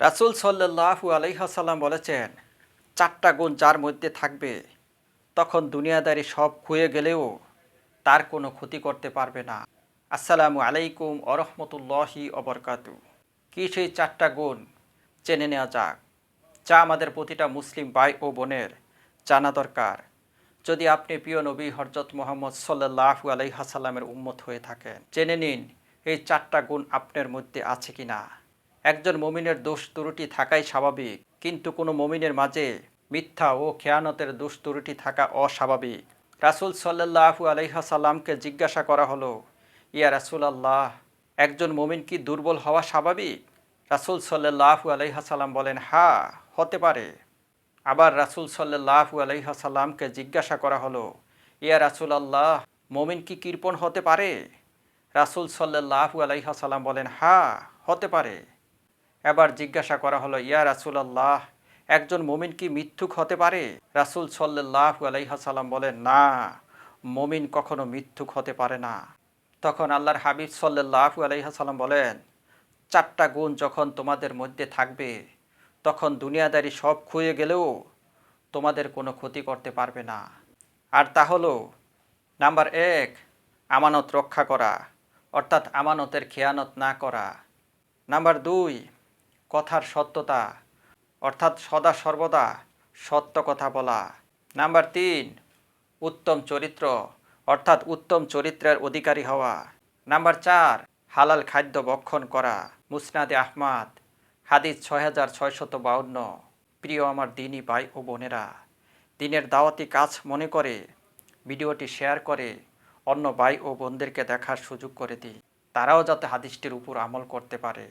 রাসুল সাল্লাহু আলহাসাল্লাম বলেছেন, চারটা গুণ যার মধ্যে থাকবে, তখন দুনিয়াদারি সব খুয়ে গেলেও তার কোনো ক্ষতি করতে পারবে না। আসসালামু আলাইকুম অরহমতুল্লাহি অবরকাতু কি সেই চারটা গুণ? জেনে নেওয়া যাক। যা আমাদের প্রতিটা মুসলিম ভাই ও বোনের জানা দরকার। যদি আপনি প্রিয় নবী হরজত মোহাম্মদ সাল্লাহু আলাইহাসাল্লামের উম্মত হয়ে থাকেন, জেনে নিন এই চারটা গুণ আপনার মধ্যে আছে কি না একজন মমিনের দোষ ত্রুটি থাকাই স্বাভাবিক, কিন্তু কোনো মমিনের মাঝে মিথ্যা ও খেয়ানতের দোষ ত্রুটি থাকা অস্বাভাবিক। রাসুল সাল্লাহু আলাইহাসাল্লামকে জিজ্ঞাসা করা হলো, ইয়া রাসুল আল্লাহ একজন মমিন কি দুর্বল হওয়া স্বাভাবিক? রাসুল সাল্লাহু আলাইহাসাল্লাম বলেন, হা, হতে পারে। আবার রাসুল সাল্লাহু আলাইহাসাল্লামকে জিজ্ঞাসা করা হলো, ইয়া রাসুল আল্লাহ মমিন কি কৃপণ হতে পারে? রাসুল সাল্লাহু আলাইহাসাল্লাম বলেন, হা, হতে পারে। এবার জিজ্ঞাসা করা হলো, ইয়া রাসুল আল্লাহ একজন মমিন কি মিথ্যুক হতে পারে? রাসুল সাল্লাহু আলাইহাসাল্লাম বলেন, না, মমিন কখনো মিথ্যুক হতে পারে না। তখন আল্লাহর হাবিব সাল্লাহু আলাইহাসাল্লাম বলেন, চারটা গুণ যখন তোমাদের মধ্যে থাকবে, তখন দুনিয়াদারি সব খুয়ে গেলেও তোমাদের কোনো ক্ষতি করতে পারবে না। আর তা হলো, নাম্বার এক, আমানত রক্ষা করা, অর্থাৎ আমানতের খেয়ানত না করা। নাম্বার দুই কথার সত্যতা, অর্থাৎ সদা সর্বদা সত্য কথা বলা। নাম্বার তিন, উত্তম চরিত্র, অর্থাৎ উত্তম চরিত্রের অধিকারী হওয়া। নাম্বার চার, হালাল খাদ্য বক্ষণ করা, মুসনাদে আহমাদ, হাদিস ছয় হাজার ছয়শত বাউন্ন। প্রিয় আমার দিনী ভাই ও বোনেরা, দিনের দাওয়াতি কাজ মনে করে, ভিডিওটি শেয়ার করে অন্য ভাই ও বোনদেরকে দেখার সুযোগ করে দিই। তারাও যাতে হাদিসটির উপর আমল করতে পারে।